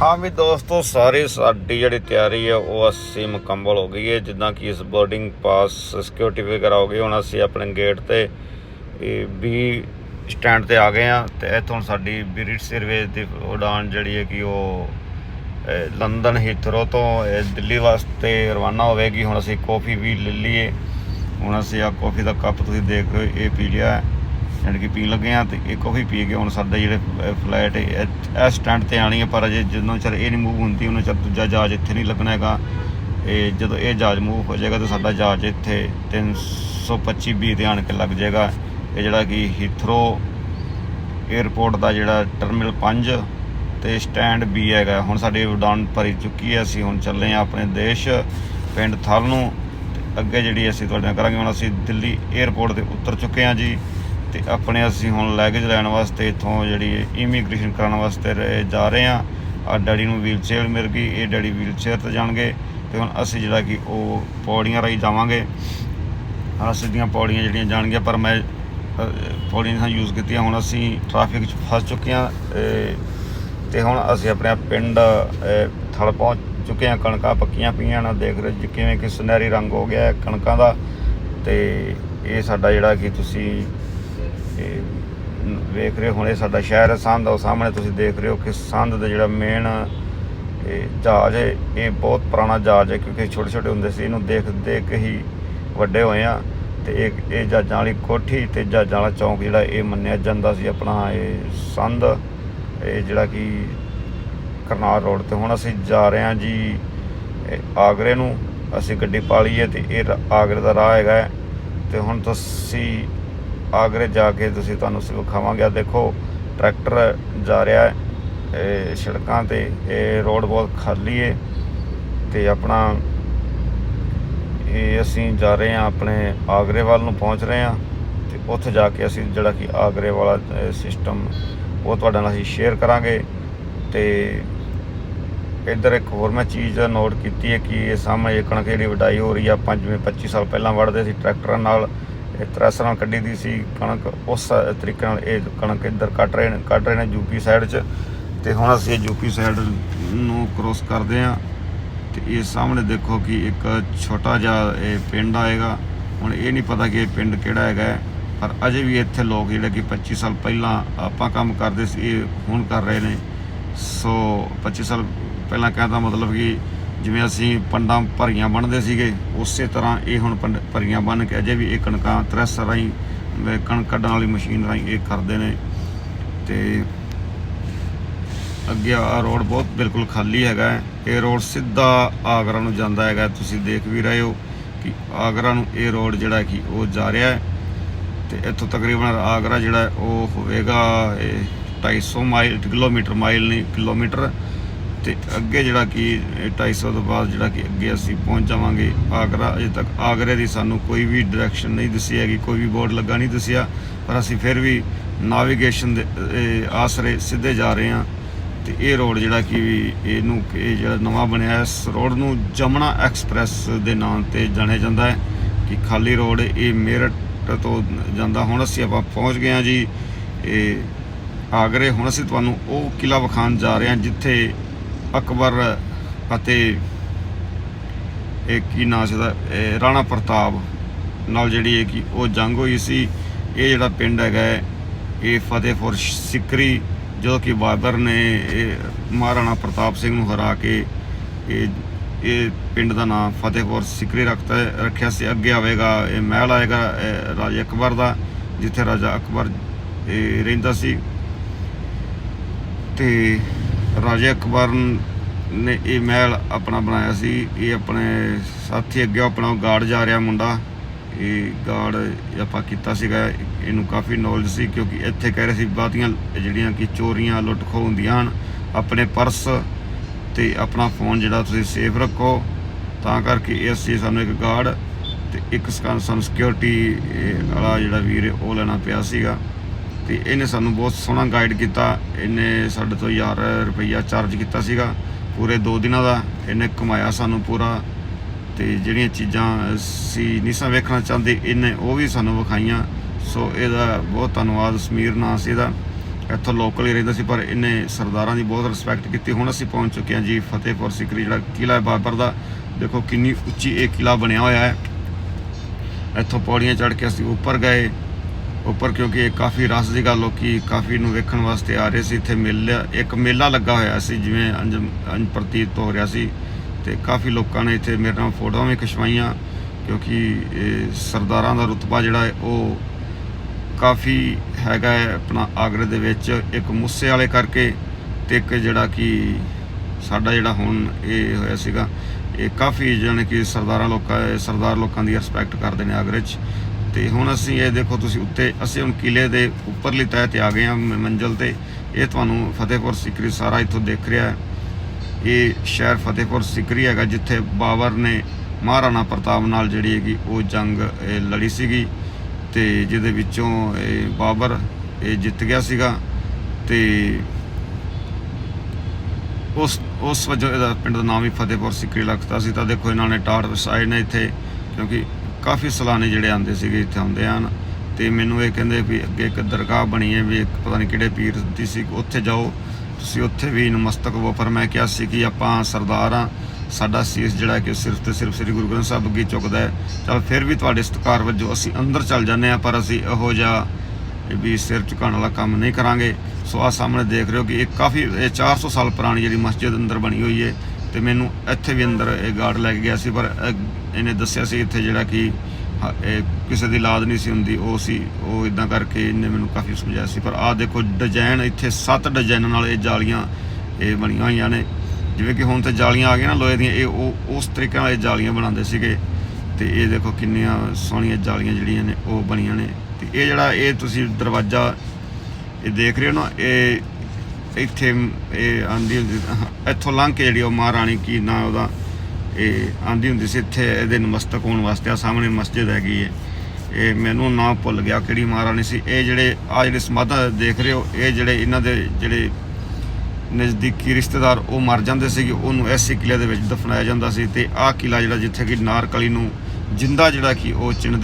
ਹਾਂ ਵੀ ਦੋਸਤੋ ਸਾਰੀ ਸਾਡੀ ਜਿਹੜੀ ਤਿਆਰੀ ਹੈ ਉਹ ਅਸੀਂ ਮੁਕੰਮਲ ਹੋ ਗਈ ਹੈ ਜਿੱਦਾਂ ਕਿ ਇਸ ਬੋਰਡਿੰਗ ਪਾਸ ਸਿਕਿਉਰਿਟੀ ਵਗੈਰਾ ਹੋ ਗਈ ਹੁਣ ਅਸੀਂ ਆਪਣੇ ਗੇਟ ਤੇ ਵੀ ਸਟੈਂਡ ਤੇ ਆ ਗਏ ਆ। ਤੇ ਇੱਥੋਂ ਸਾਡੀ ਬ੍ਰਿਟਿਸ਼ 에ਅਰਵੇਜ਼ ਦੀ ਉਡਾਨ ਜਿਹੜੀ ਹੈ ਕਿ ਉਹ ਅਹ, ਲੰਡਨ ਹੀਥਰੋ ਤੋਂ ਦਿੱਲੀ ਵਾਸਤੇ ਰਵਾਨਾ ਹੋਵੇਗੀ। ਹੁਣ ਅਸੀਂ ਕਾਫੀ ਵੀ ਲੈ ਲਈਏ। ਹੁਣ ਅਸੀਂ ਆ ਕਾਫੀ ਦਾ ਕੱਪ ਤੁਸੀਂ ਦੇਖ ਰਹੇ ਹੋ ਇਹ ਪੀ ਲਿਆ। ਹੈ ਯਾਨੀ ਕਿ ਪੀਣ ਲੱਗੇ ਆ ਤੇ ਇਹ ਕਾਫੀ ਪੀ ਕੇ ਹੁਣ ਸਾਡੇ ਜਿਹੜੇ ਫਲੈਟ ਇਹ ਸਟੈਂਡ ਤੇ ਆਣੀ ਹੈ, ਪਰ ਅਜੇ ਜਦੋਂ ਚਿਰ ਇਹ ਨਹੀਂ ਮੂਵ ਹੁੰਦੀ, ਉਹਨਾਂ ਚਿਰ ਦੂਜਾ ਜਹਾਜ਼ ਇੱਥੇ ਨਹੀਂ ਲੱਗਣਾ ਹੈਗਾ। ਇਹ ਜਦੋਂ ਇਹ ਜਹਾਜ਼ ਮੂਵ ਹੋ ਜਾਏਗਾ ਤਾਂ ਸਾਡਾ ਜਹਾਜ਼ ਇੱਥੇ 325 ਬੀ ਤੇ ਆਣ ਕੇ ਲੱਗ ਜਾਏਗਾ। ਇਹ ਜਿਹੜਾ ਕਿ ਹੀਥਰੋ 에ਅਰਪੋਰਟ ਦਾ ਜਿਹੜਾ ਟਰਮੀਨਲ 5 ਤੇ ਸਟੈਂਡ ਬੀ ਹੈਗਾ। ਹੁਣ ਸਾਡੀ ਉਡਾਨ ਭਰੀ ਚੁੱਕੀ ਹੈ। ਅਸੀਂ ਹੁਣ ਚੱਲੇ ਆ ਆਪਣੇ ਦੇਸ਼ ਪਿੰਡ ਥਲ ਨੂੰ। ਤੇ ਅੱਗੇ ਜਿਹੜੀ ਅਸੀਂ ਤੁਹਾਡੇ ਨਾਲ ਕਰਾਂਗੇ, ਹੁਣ ਅਸੀਂ ਦਿੱਲੀ 에ਅਰਪੋਰਟ ਤੇ ਉਤਰ ਚੁੱਕੇ ਹਾਂ ਜੀ। ਤੇ ਆਪਣੇ ਅਸੀਂ ਹੁਣ ਲੈਗੇਜ ਲੈਣ ਵਾਸਤੇ ਇਥੋਂ ਜਿਹੜੀ ਇਮੀਗ੍ਰੇਸ਼ਨ ਕਰਾਉਣ ਵਾਸਤੇ ਰ- ਜਾ ਰਹੇ ਹਾਂ। ਆ ਡੈਡੀ ਨੂੰ ਵੀਲਚੇਅਰ ਮਿਲ ਗਈ। ਇਹ ਡੈਡੀ ਵੀਲਚੇਅਰ ਤੇ ਜਾਣਗੇ ਤੇ ਹੁਣ ਅਸੀਂ ਜਿਹੜਾ ਕਿ ਉਹ ਪੌੜੀਆਂ ਰਾਹੀਂ ਜਾਵਾਂਗੇ। ਆ ਸਿੱਧੀਆਂ ਪੌੜੀਆਂ ਜਿਹੜੀਆਂ ਜਾਣਗੀਆਂ ਪਰ ਮੈਂ ਪੌੜੀਆਂ ਨਹੀਂ ਯੂਜ਼ ਕੀਤੀਆਂ। ਹੁਣ ਅਸੀਂ ਟ੍ਰੈਫਿਕ 'ਚ ਫਸ ਚੁੱਕੇ ਹਾਂ ਅ, ਤੇ ਹੁਣ ਅਸੀਂ ਆਪਣੇ ਪਿੰਡ ਥਲ ਪਹੁੰਚ ਚੁੱਕੇ ਹਾਂ। ਕਣਕਾਂ ਪੱਕੀਆਂ ਪਈਆਂ ਨਾ ਦੇਖ ਰਹੇ ਜੀ ਕਿਵੇਂ ਕਿ ਸੁਨਹਿਰੀ ਰੰਗ ਹੋ ਗਿਆ ਕਣਕਾਂ ਦਾ। ਤੇ ਇਹ ਸਾਡਾ ਜਿਹੜਾ ਕਿ ਤੁਸੀਂ ਇਹ ਵੇਖ ਰਹੇ ਹੋ ਇਹ ਸਾਡਾ ਸ਼ਹਿਰ ਹੈ ਸੰਧ ਉਹ ਸਾਹਮਣੇ ਤੁਸੀਂ ਦੇਖ ਰਹੇ ਹੋ ਕਿ ਸੰਧ ਦਾ ਜਿਹੜਾ ਮੇਨ ਇਹ ਜਹਾਜ਼ ਹੈ, ਇਹ ਬਹੁਤ ਪੁਰਾਣਾ ਜਹਾਜ਼ ਹੈ ਕਿਉਂਕਿ ਛੋਟੇ ਛੋਟੇ ਹੁੰਦੇ ਸੀ, ਇਹਨੂੰ ਦੇਖ ਦੇਖ ਕੇ ਹੀ ਵੱਡੇ ਹੋਏ ਆ। ਤੇ ਇਹ ਇਹ ਜਹਾਜ਼ਾਂ ਵਾਲੀ ਕੋਠੀ ਤੇ ਜਹਾਜ਼ਾਂ ਵਾਲਾ ਚੌਂਕ ਜਿਹੜਾ ਇਹ ਮੰਨਿਆ ਜਾਂਦਾ ਸੀ ਆਪਣਾ, ਇਹ ਸੰਧ ਇਹ ਜਿਹੜਾ ਕਿ ਕਰਨਾਲ ਰੋਡ ਤੇ। ਹੁਣ ਅਸੀਂ ਜਾ ਰਹੇ ਹਾਂ ਜੀ ਆਗਰੇ ਨੂੰ। ਅਸੀਂ ਗੱਡੀ ਪਾ ਲਈ ਹੈ ਤੇ ਇਹ ਆਗਰੇ ਦਾ ਰਾਹ ਹੈਗਾ ਹੈ। ਤੇ ਹੁਣ ਤੁਸੀਂ ਆਗਰੇ ਜਾ ਕੇ ਤੁਸੀਂ ਤੁਹਾਨੂੰ ਅਸੀਂ ਦੇਖੋ, ਟਰੈਕਟਰ ਜਾ ਰਿਹਾ ਹੈ, ਇਹ ਸੜਕਾਂ ਤੇ, ਇਹ ਰੋਡ ਬਹੁਤ ਖਾਲੀ ਹੈ ਤੇ ਆਪਣਾ ਇਹ ਅਸੀਂ ਜਾ ਰਹੇ ਹਾਂ, ਆਪਣੇ ਆਗਰੇ ਵੱਲ ਨੂੰ ਪਹੁੰਚ ਰਹੇ ਹਾਂ ਤੇ ਉੱਥੇ ਜਾ ਕੇ ਅਸੀਂ ਜਿਹੜਾ ਕਿ ਆਗਰੇ ਵਾਲਾ ਸਿਸਟਮ ਉਹ ਤੁਹਾਡੇ ਨਾਲ ਅਸੀਂ ਸ਼ੇਅਰ ਕਰਾਂਗੇ ਤੇ ਇੱਧਰ ਇੱਕ ਹੋਰ ਮੈਂ ਚੀਜ਼ ਨੋਟ ਕੀਤੀ ਹੈ ਕਿ ਇਹ ਸਾਹਮਣੇ ਕਣਕ ਜਿਹੜੀ ਵਡਾਈ ਹੋ ਰਹੀ ਆ, ਪੰਜਵੇਂ 25 ਸਾਲ ਪਹਿਲਾਂ ਵੜਦੇ ਸੀ ਟਰੈਕਟਰਾਂ ਨਾਲ। ਇਹ ਤਰ੍ਹਾਂ ਨਾਲ ਕੱਢੀ ਦੀ ਸੀ ਕਣਕ ਉਸ ਤਰੀਕੇ ਨਾਲ ਇਹ ਕਣਕ ਇੱਧਰ ਕੱਟ ਰਹੇ ਨੇ ਕੱਢ ਰਹੇ ਨੇ ਯੂਪੀ ਸਾਈਡ 'ਚ। ਤੇ ਹੁਣ ਅਸੀਂ ਇਹ ਯੂਪੀ ਸਾਈਡ ਨੂੰ ਕ੍ਰੋਸ ਕਰਦੇ ਹਾਂ ਤੇ ਇਹ ਸਾਹਮਣੇ ਦੇਖੋ ਕਿ ਇੱਕ ਛੋਟਾ ਜਿਹਾ ਇਹ ਪਿੰਡ ਆਏਗਾ। ਹੁਣ ਇਹ ਨਹੀਂ ਪਤਾ ਕਿ ਇਹ ਪਿੰਡ ਕਿਹੜਾ ਹੈਗਾ ਹੈ, ਪਰ ਅਜੇ ਵੀ ਇੱਥੇ ਲੋਕ ਜਿਹੜੇ ਕਿ 25 ਸਾਲ ਪਹਿਲਾਂ ਆਪਾਂ ਕੰਮ ਕਰਦੇ ਸੀ ਇਹ ਹੁਣ ਕਰ ਰਹੇ ਨੇ। ਸੋ 25 ਸਾਲ ਪਹਿਲਾਂ ਕਹਿਦਾ ਮਤਲਬ ਕਿ ਜਿਵੇਂ ਅਸੀਂ ਪੰਡਾਂ ਭਰੀਆਂ ਬਣਦੇ ਸੀਗੇ, ਉਸੇ ਤਰ੍ਹਾਂ ਇਹ ਹੁਣ ਪੰਡ- ਭਰੀਆਂ ਬਣ ਕੇ ਅਜੇ ਵੀ ਇਹ ਕਣਕਾਂ ਥ੍ਰੈਸ਼ਰ ਰਾਹੀਂ ਕਣਕ ਕੱਢਣ ਵਾਲੀ ਮਸ਼ੀਨ ਰਾਹੀਂ ਇਹ ਕਰਦੇ ਨੇ। ਤੇ ਅੱਗੇ ਆ ਰੋਡ ਬਹੁਤ ਬਿਲਕੁਲ ਖਾਲੀ ਹੈਗਾ ਇਹ ਰੋਡ ਸਿੱਧਾ ਆਗਰਾ ਨੂੰ ਜਾਂਦਾ ਹੈਗਾ ਤੁਸੀਂ ਦੇਖ ਵੀ ਰਹੇ ਹੋ ਕਿ ਆਗਰਾ ਨੂੰ ਇਹ ਰੋਡ ਜਿਹੜਾ ਕਿ ਉਹ ਜਾ ਰਿਹਾ ਹੈ। ਤੇ ਇੱਥੋਂ ਤਕਰੀਬਨ ਆਗਰਾ ਜਿਹੜਾ ਉਹ ਹੋਵੇਗਾ, ਇਹ 250 ਮਾਈਲ ਕਿਲੋਮੀਟਰ ਮਾਈਲ ਨਹੀਂ, ਕਿਲੋਮੀਟਰ ਤੇ ਅੱਗੇ ਜਿਹੜਾ ਕਿ ਇਹ 250 ਤੋਂ ਬਾਅਦ ਜਿਹੜਾ ਕਿ ਅੱਗੇ ਅਸੀਂ ਪਹੁੰਚ ਜਾਵਾਂਗੇ ਆਗਰਾ, ਅਜੇ ਤੱਕ ਆਗਰੇ ਦੀ ਸਾਨੂੰ ਕੋਈ ਵੀ ਡਾਇਰੈਕਸ਼ਨ ਨਹੀਂ ਦੱਸੀ ਹੈਗੀ, ਕੋਈ ਵੀ ਬੋਰਡ ਲੱਗਾ ਨਹੀਂ ਦੱਸਿਆ, ਪਰ ਅਸੀਂ ਫਿਰ ਵੀ ਨਾਵੀਗੇਸ਼ਨ ਦੇ ਆਸਰੇ ਸਿੱਧੇ ਜਾ ਰਹੇ ਹਾਂ ਤੇ ਇਹ ਰੋਡ ਜਿਹੜਾ ਕਿ ਵੀ ਇਹਨੂੰ, ਇਹ ਜਿਹੜਾ ਨਵਾਂ ਬਣਿਆ ਇਸ ਰੋਡ ਨੂੰ ਜਮਨਾ ਐਕਸਪ੍ਰੈਸ ਦੇ ਨਾਮ ਤੇ ਜਾਣਿਆ ਜਾਂਦਾ ਹੈ ਕਿ ਖਾਲੀ ਰੋਡ ਇਹ ਮੇਰਠ ਤੋਂ ਜਾਂਦਾ। ਹੁਣ ਅਸੀਂ ਆਪਾਂ ਪਹੁੰਚ ਗਏ ਹਾਂ ਜੀ, ਇਹ ਆਗਰੇ। ਹੁਣ ਅਸੀਂ ਤੁਹਾਨੂੰ ਉਹ ਕਿਲਾ ਵਿਖਾਉਣ ਜਾ ਰਹੇ ਹਾਂ ਜਿੱਥੇ ਅਕਬਰ ਅਤੇ ਇਹ ਕੀ ਨਾਂ ਸੀ ਉਹਦਾ? ਇਹ ਰਾਣਾ ਪ੍ਰਤਾਪ ਨਾਲ ਜਿਹੜੀ ਹੈ ਕਿ ਉਹ ਜੰਗ ਹੋਈ ਸੀ। ਇਹ ਜਿਹੜਾ ਪਿੰਡ ਹੈਗਾ ਇਹ ਫਤਿਹਪੁਰ ਸਿਕਰੀ ਜੋ ਕਿ ਬਾਬਰ ਨੇ ਇਹ ਮਹਾਰਾਣਾ ਪ੍ਰਤਾਪ ਸਿੰਘ ਨੂੰ ਹਰਾ ਕੇ ਇਹ ਇਹ ਪਿੰਡ ਦਾ ਨਾਮ ਫਤਿਹਪੁਰ ਸਿਕਰੀ ਰੱਖਤਾ ਰੱਖਿਆ ਸੀ। ਅੱਗੇ ਆਵੇਗਾ, ਇਹ ਮਹਿਲ ਆਏਗਾ, ਇਹ ਰਾਜਾ ਅਕਬਰ ਦਾ, ਜਿੱਥੇ ਰਾਜਾ ਅਕਬਰ, ਇਹ ਰਹਿੰਦਾ ਸੀ। ਤੇ ਰਾਜੇ ਅਕਬਰ ਨੇ ਇਹ ਮਹਿਲ ਆਪਣਾ ਬਣਾਇਆ ਸੀ। ਇਹ ਆਪਣੇ ਸਾਥੀ ਅੱਗੇ ਆਪਣਾ ਗਾਰਡ ਜਾ ਰਿਹਾ ਮੁੰਡਾ। ਇਹ ਗਾਰਡ ਆਪਾਂ ਕੀਤਾ ਸੀਗਾ। ਇਹਨੂੰ ਕਾਫੀ ਨੌਲੇਜ ਸੀ ਕਿਉਂਕਿ ਇੱਥੇ ਕਹਿ ਰਹੇ ਸੀ ਬਾਤੀਆਂ ਜਿਹੜੀਆਂ ਕਿ ਚੋਰੀਆਂ ਲੁੱਟ ਖੋਹ ਹੁੰਦੀਆਂ ਹਨ ਆਪਣੇ ਪਰਸ ਤੇ ਆਪਣਾ ਫੋਨ ਜਿਹੜਾ ਤੁਸੀਂ ਸੇਫ ਰੱਖੋ। ਤਾਂ ਕਰਕੇ ਇਹ ਅਸੀਂ ਸਾਨੂੰ ਇੱਕ ਗਾਰਡ ਤੇ ਇੱਕ ਸਾਨੂੰ ਸਿਕਿਉਰਿਟੀ ਵਾਲਾ ਜਿਹੜਾ ਵੀਰ ਹੈ, ਉਹ ਲੈਣਾ ਪਿਆ ਸੀਗਾ। ਤੇ ਇਹਨੇ ਸਾਨੂੰ ਬਹੁਤ ਸੋਹਣਾ ਗਾਈਡ ਕੀਤਾ। ਇਹਨੇ ਸਾਡੇ ਤੋਂ 1000 ਰੁਪਈਆ ਚਾਰਜ ਕੀਤਾ ਸੀਗਾ ਪੂਰੇ 2 ਦਿਨਾਂ ਦਾ। ਇਹਨੇ ਕਮਾਇਆ ਸਾਨੂੰ ਪੂਰਾ ਤੇ ਜਿਹੜੀਆਂ ਚੀਜ਼ਾਂ ਸੀ ਨਹੀਂ ਸਾਂ ਵੇਖਣਾ ਚਾਹੁੰਦੇ, ਇਹਨੇ ਉਹ ਵੀ ਸਾਨੂੰ ਵਿਖਾਈਆਂ। ਸੋ ਇਹਦਾ ਬਹੁਤ ਧੰਨਵਾਦ ਸਮੀਰ ਨਾਂ ਸੀ ਇਹਦਾ। ਇੱਥੋਂ ਲੋਕਲ ਹੀ ਰਹਿੰਦਾ ਸੀ, ਪਰ ਇਹਨੇ ਸਰਦਾਰਾਂ ਦੀ ਬਹੁਤ ਰਿਸਪੈਕਟ ਕੀਤੀ। ਹੁਣ ਅਸੀਂ ਪਹੁੰਚ ਚੁੱਕੇ ਹਾਂ ਜੀ ਫਤਿਹਪੁਰ ਸਿਕਰੀ, ਜਿਹੜਾ ਕਿਲਾ ਹੈ ਬਾਬਰ ਦਾ। ਦੇਖੋ ਕਿੰਨੀ ਉੱਚੀ ਇਹ ਕਿਲਾ ਬਣਿਆ ਹੋਇਆ ਹੈ। ਇੱਥੋਂ ਪੌੜੀਆਂ ਚੜ੍ਹ ਕੇ ਅਸੀਂ ਉੱਪਰ ਗਏ। ਉੱਪਰ ਕਿਉਂਕਿ ਇਹ ਕਾਫੀ ਰਸ ਦੀ ਗੱਲ ਲੋਕੀ ਕਾਫੀ ਨੂੰ ਵੇਖਣ ਵਾਸਤੇ ਆ ਰਹੇ ਸੀ। ਇੱਥੇ ਮੇਲਾ, ਇੱਕ ਮੇਲਾ ਲੱਗਾ ਹੋਇਆ ਸੀ, ਜਿਵੇਂ ਅੰਜ ਅੰਜ ਪ੍ਰਤੀਤ ਹੋ ਰਿਹਾ ਸੀ। ਤੇ ਕਾਫੀ ਲੋਕਾਂ ਨੇ ਇੱਥੇ ਮੇਰੇ ਨਾਲ ਫੋਟੋਆਂ ਵੀ ਖਿਚਵਾਈਆਂ, ਕਿਉਂਕਿ ਇਹ ਸਰਦਾਰਾਂ ਦਾ ਰੁਤਬਾ ਜਿਹੜਾ ਹੈ, ਉਹ ਕਾਫੀ ਹੈਗਾ ਹੈ ਆਪਣਾ ਆਗਰੇ ਦੇ ਵਿੱਚ। ਇੱਕ ਮੁੱਸੇ ਵਾਲੇ ਕਰਕੇ ਤੇ ਇੱਕ ਜਿਹੜਾ ਕਿ ਸਾਡਾ ਜਿਹੜਾ ਹੁਣ ਇਹ ਹੋਇਆ ਸੀਗਾ, ਇਹ ਕਾਫੀ ਜਾਣੀ ਕਿ ਸਰਦਾਰਾਂ ਲੋਕਾਂ, ਸਰਦਾਰ ਲੋਕਾਂ ਦੀ ਰਿਸਪੈਕਟ ਕਰਦੇ ਨੇ ਆਗਰੇ 'ਚ। ਤੇ ਹੁਣ ਅਸੀਂ ਇਹ ਦੇਖੋ ਤੁਸੀਂ ਉੱਤੇ, ਅਸੀਂ ਹੁਣ ਕਿਲੇ ਦੇ ਉੱਪਰਲੀ ਤਹਿ ਤੇ ਆ ਗਏ ਹਾਂ ਮ- ਮੰਜ਼ਲ ਤੇ। ਇਹ ਤੁਹਾਨੂੰ ਫਤਿਹਪੁਰ ਸਿਕਰੀ ਸਾਰਾ ਇੱਥੋਂ ਦੇਖ ਰਿਹਾ ਹੈ। ਇਹ ਸ਼ਹਿਰ ਫਤਿਹਪੁਰ ਸਿਕਰੀ ਹੈਗਾ, ਜਿੱਥੇ ਬਾਬਰ ਨੇ ਮਹਾਰਾਣਾ ਪ੍ਰਤਾਪ ਨਾਲ ਜਿਹੜੀ ਹੈਗੀ ਉਹ ਜੰਗ ਲੜੀ ਸੀਗੀ ਤੇ ਜਿਹਦੇ ਵਿੱਚੋਂ ਇਹ ਬਾਬਰ ਇਹ ਜਿੱਤ ਗਿਆ ਸੀਗਾ ਤੇ ਉਸ ਉਸ ਵਜੋਂ ਇਹਦਾ ਪਿੰਡ ਦਾ ਨਾਮ ਵੀ ਫਤਿਹਪੁਰ ਸਿਕਰੀ ਲੱਗਦਾ ਸੀ। ਤਾਂ ਦੇਖੋ ਇਹਨਾਂ ਨੇ ਟਾਟ ਵਸਾਏ ਨੇ ਇੱਥੇ, ਕਿਉਂਕਿ ਕਾਫੀ ਸਲਾਨੇ ਜਿਹੜੇ ਆਉਂਦੇ ਸੀਗੇ ਇੱਥੇ ਆਉਂਦੇ ਹਨ ਤੇ ਮੈਨੂੰ ਇਹ ਕਹਿੰਦੇ ਵੀ ਅੱਗੇ ਇੱਕ ਦਰਗਾਹ ਬਣੀ ਹੈ ਵੀ ਇੱਕ ਪਤਾ ਨਹੀਂ ਕਿਹੜੇ ਪੀਰ ਦੀ ਸੀ, ਉੱਥੇ ਜਾਓ, ਤੁਸੀਂ ਉੱਥੇ ਵੀ ਨਮਸਤਕ ਹੋ ਪਰ ਮੈਂ ਕਿਹਾ ਸੀ ਕਿ ਆਪਾਂ ਸਰਦਾਰ ਆ ਸਾਡਾ ਸੀਸ ਜਿਹੜਾ ਕਿ ਸਿਰਫ ਤੇ ਸਿਰਫ ਸ੍ਰੀ ਗੁਰੂ ਗ੍ਰੰਥ ਸਾਹਿਬ ਅੱਗੇ ਝੁਕਦਾ ਹੈ। ਚਲ ਫਿਰ ਵੀ ਤੁਹਾਡੇ ਸਤਿਕਾਰ ਵਜੋਂ ਅਸੀਂ ਅੰਦਰ ਚੱਲ ਜਾਂਦੇ ਆ ਪਰ ਅਸੀਂ ਇਹੋ ਜਿਹਾ ਵੀ ਸਿਰ ਝੁਕਾਉਣ ਵਾਲਾ ਕੰਮ ਨਹੀਂ ਕਰਾਂਗੇ। ਸੋ ਆ ਸਾਹਮਣੇ ਦੇਖ ਰਹੇ ਹੋ ਕਿ ਇਹ ਕਾਫੀ, ਇਹ 400 ਸਾਲ ਪੁਰਾਣੀ ਜਿਹੜੀ ਮਸਜਿਦ ਅੰਦਰ ਬਣੀ ਹੋਈ ਹੈ ਤੇ ਮੈਨੂੰ ਇੱਥੇ ਵੀ ਅੰਦਰ ਇਹ ਗਾਰਡ ਲੈ ਕੇ ਗਿਆ ਸੀ, ਪਰ ਇਹਨੇ ਦੱਸਿਆ ਸੀ ਇੱਥੇ ਜਿਹੜਾ ਕਿ ਹ- ਇਹ ਕਿਸੇ ਦੀ ਲਾਦ ਨਹੀਂ ਸੀ ਹੁੰਦੀ, ਉਹ ਸੀ, ਉਹ ਇਦਾਂ ਕਰਕੇ ਇਹਨੇ ਮੈਨੂੰ ਕਾਫੀ ਸਮਝਾਇਆ ਸੀ। ਪਰ ਆਹ ਦੇਖੋ ਡਿਜ਼ਾਈਨ ਇੱਥੇ ਸੱਤ ਡਿਜ਼ਾਈਨ ਨਾਲ ਇਹ ਜਾਲੀਆਂ ਇਹ ਬਣੀਆਂ ਹੋਈਆਂ ਨੇ। ਜਿਵੇਂ ਕਿ ਹੁਣ ਤੇ ਜਾਲੀਆਂ ਆ ਗਈਆਂ ਨਾ ਲੋਹੇ ਦੀਆਂ, ਇਹ ਉਹ, ਉਸ ਤਰੀਕੇ ਨਾਲ ਇਹ ਜਾਲੀਆਂ ਬਣਾਉਂਦੇ ਸੀਗੇ। ਤੇ ਇਹ ਦੇਖੋ ਕਿੰਨੀਆਂ ਸੋਹਣੀਆਂ ਜਾਲੀਆਂ ਜਿਹੜੀਆਂ ਨੇ, ਉਹ ਬਣੀਆਂ ਨੇ। ਤੇ ਇਹ ਜਿਹੜਾ ਇਹ ਤੁਸੀਂ ਦਰਵਾਜ਼ਾ ਇਹ ਦੇਖ ਰਹੇ ਹੋ ਨਾ, ਇਹ ਇੱਥੇ ਇਹ ਆਂਦੀ ਹੁੰਦੀ ਇੱਥੋਂ ਲੰਘ ਕੇ ਜਿਹੜੀ ਉਹ ਮਹਾਰਾਣੀ ਕੀ ਨਾਂ ਉਹਦਾ, ਇਹ ਆਂਦੀ ਹੁੰਦੀ ਸੀ, ਇੱਥੇ ਇਹਦੇ ਨਮਸਤਕ ਹੋਣ ਵਾਸਤੇ ਆ ਸਾਹਮਣੇ ਮਸਜਿਦ ਹੈਗੀ ਹੈ ਇਹ ਮੈਨੂੰ ਨਾਂ ਭੁੱਲ ਗਿਆ ਕਿਹੜੀ ਮਹਾਰਾਣੀ ਸੀ। ਇਹ ਜਿਹੜੇ ਆ ਜਿਹੜੇ ਸਮਾਧਾ ਦੇਖ ਰਹੇ ਹੋ, ਇਹ ਜਿਹੜੇ ਇਹਨਾਂ ਦੇ ਜਿਹੜੇ ਨਜ਼ਦੀਕੀ ਰਿਸ਼ਤੇਦਾਰ, ਉਹ ਮਰ ਜਾਂਦੇ ਸੀਗੇ, ਉਹਨੂੰ ਐਸੇ ਕਿਲੇ ਦੇ ਵਿੱਚ ਦਫਨਾਇਆ ਜਾਂਦਾ ਸੀ ਤੇ ਆਹ ਕਿਲਾ ਜਿਹੜਾ ਜਿੱਥੇ ਕਿ ਨਾਰਕਲੀ ਨੂੰ ਜਿੰਦਾ ਜਿਹੜਾ ਕਿ ਉਹ ਚਿੰਨ